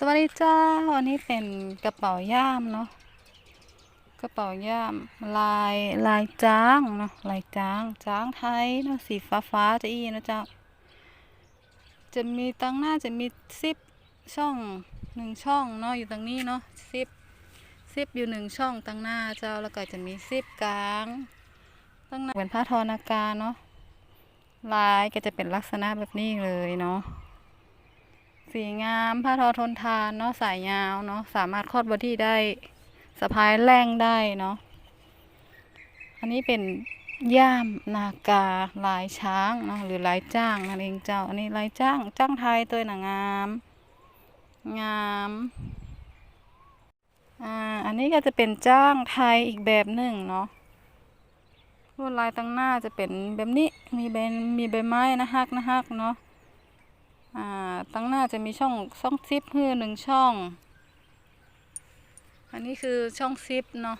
สวัสดีจ้าวันนี้เป็นกระเป๋าย่ามเนาะกระเป๋าย่ามลายลายจ้างเนาะลายจ้างจ้างไทยเนาะสีฟ้าฟ้าจะอีนะจ้าจะมีตั้งหน้าจะมีซิปช่องหนึ่งช่องเนาะอยู่ตรงนี้เนาะซิปซิปอยู่หนึ่งช่องตั้งหน้าเจ้าแล้วก็จะมีซิปกลางตั้งหน้าเป็นผ้าทอนาการเนาะลายก็จะเป็นลักษณะแบบนี้เลยเนาะ สีงามผ้าทอทนทานเนาะสายยาวเนาะสามารถคลอดบอดี้ได้สะพายแรงได้เนาะอันนี้เป็นย่ามนากาลายช้างเนาะหรือลายจ้างนั่นเองเจ้า อันนี้ลายจ้างจ้างไทยตัวหนางาม งามอ่าอันนี้ก็จะเป็นจ้างไทยอีกแบบหนึ่งเนาะลวดลายตั้งหน้าจะเป็นแบบนี้มีใบมีใบไม้นะฮักนะฮักเนาะ อ่าตั้งหน้าจะมีช่องช่องซิปเพื่อหนึ่งช่อง อันนี้คือช่องซิปเนาะ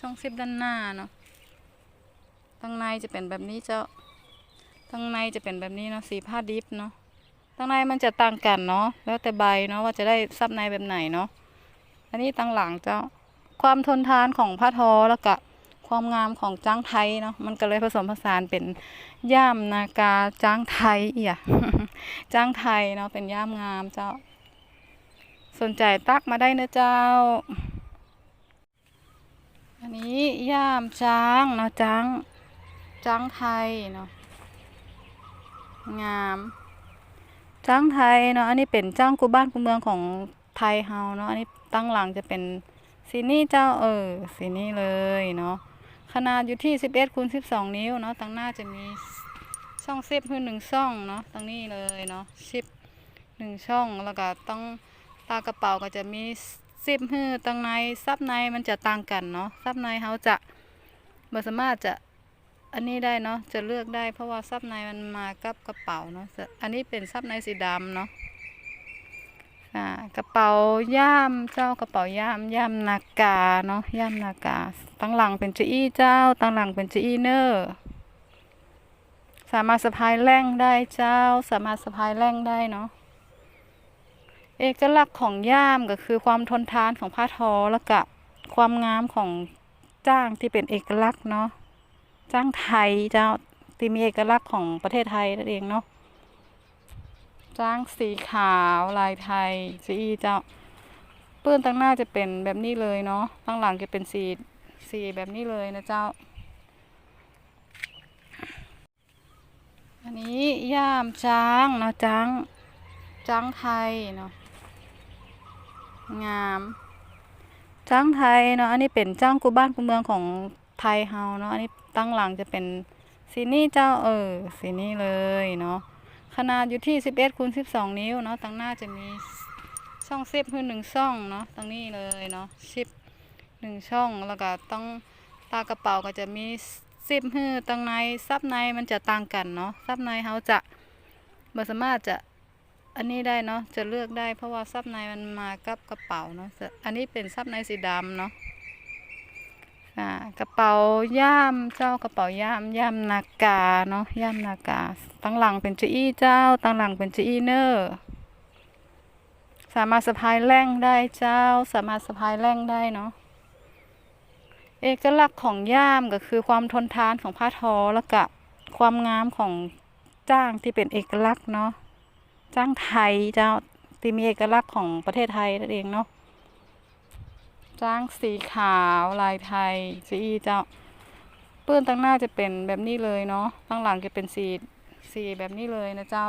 ช่องซิปด้านหน้าเนาะตั้งในจะเป็นแบบนี้เจ้าตั้งในจะเป็นแบบนี้เนาะสีผ้าดิฟเนาะตั้งในมันจะต่างกันเนาะแล้วแต่ใบเนาะว่าจะได้ซับในแบบไหนเนาะอันนี้ตั้งหลังเจ้าความทนทานของผ้าทอแล้วก็ ความงามของจ้างไทยเนาะมันก็เลยผสมผสานเป็นย่ามนากาจ้างไทยเอียจ้างไทยเนาะเป็นย่ามงามเจ้า สนใจตักมาได้นะเจ้า อันนี้ย่ามจ้างเนาะจ้างจ้างไทยเนาะงามจ้างไทยเนาะอันนี้เป็นจ้างกูบ้านกูเมืองของไทยเฮาเนาะอันนี้ตั้งหลังจะเป็นสีนี้เจ้าเออสีนี้เลยเนาะ ขนาดอยู่ที่ 11คูณ12 นิ้วเนาะตั้งหน้าจะมีช่องซิปคือหนึ่งช่องเนาะตรงนี้เลยเนาะซิปหนึ่งช่องแล้วก็ต้องตากระเป๋าก็จะมีซิปคือตรงในซับในมันจะต่างกันเนาะซับในเขาจะบ่สามารถจะอันนี้ได้เนาะจะเลือกได้เพราะว่าซับในมันมากับกระเป๋าเนาะอันนี้เป็นซับในสีดำเนาะ อ่ากระเป๋าย่ามเจ้ากระเป๋าย่ามย่ามนากาเนาะย่ามนากาตั้งหลังเป็นจีอี้เจ้าตั้งหลังเป็นจีอี้เนอร์สามารถสะพายแร่งได้เจ้า สามารถสะพายแร่งได้เนาะเอกลักษณ์ของย่ามก็คือความทนทานของผ้าทอแล้วก็ความงามของจ้างที่เป็นเอกลักษณ์เนาะจ้างไทยเจ้าที่มีเอกลักษณ์ของประเทศไทยนั่นเองเนาะ จ้างสีขาวลายไทยสีเจ้าปื้นตั้งหน้าจะเป็นแบบนี้เลยเนาะตั้งหลังจะเป็นสีสีแบบนี้เลยนะเจ้า อันนี้ย่ามจ้างเนาะจ้างจ้างไทยเนาะงามจ้างไทยเนาะอันนี้เป็นจ้างกูบ้านกูเมืองของไทยเฮาเนาะอันนี้ตั้งหลังจะเป็นสีนี้เจ้าเออสีนี้เลยเนาะ ขนาดอยู่ที่ 11คูณ12 นิ้วเนาะตั้งหน้าจะมีช่องเซิปคือหนึ่งช่องเนาะตรงนี้เลยเนาะซิปหนึ่งช่องแล้วก็ต้องตากระเป๋าก็จะมีซิปฮือตังในซับในมันจะต่างกันเนาะซับในเขาจะบสามารถจะอันนี้ได้เนาะจะเลือกได้เพราะว่าซับในมันมากับกระเป๋าเนาะจะอันนี้เป็นซับในสีดำเนาะ อ่ากระเป๋าย่ามเจ้ากระเป๋าย่ามย่ามนากาเนาะย่ามนากาตั้งหลังเป็นจีอี้เจ้าตั้งหลังเป็นจีอี้เนอร์สามารถสะพายแร่งได้เจ้า สามารถสะพายแร่งได้เนาะเอกลักษณ์ของย่ามก็คือความทนทานของผ้าทอแล้วก็ความงามของจ้างที่เป็นเอกลักษณ์เนาะจ้างไทยเจ้าที่มีเอกลักษณ์ของประเทศไทยนั่นเองเนาะ จ้างสีขาวลายไทยสีเจ้าปื้นตั้งหน้าจะเป็นแบบนี้เลยเนาะตั้งหลังจะเป็นสีสีแบบนี้เลยนะเจ้า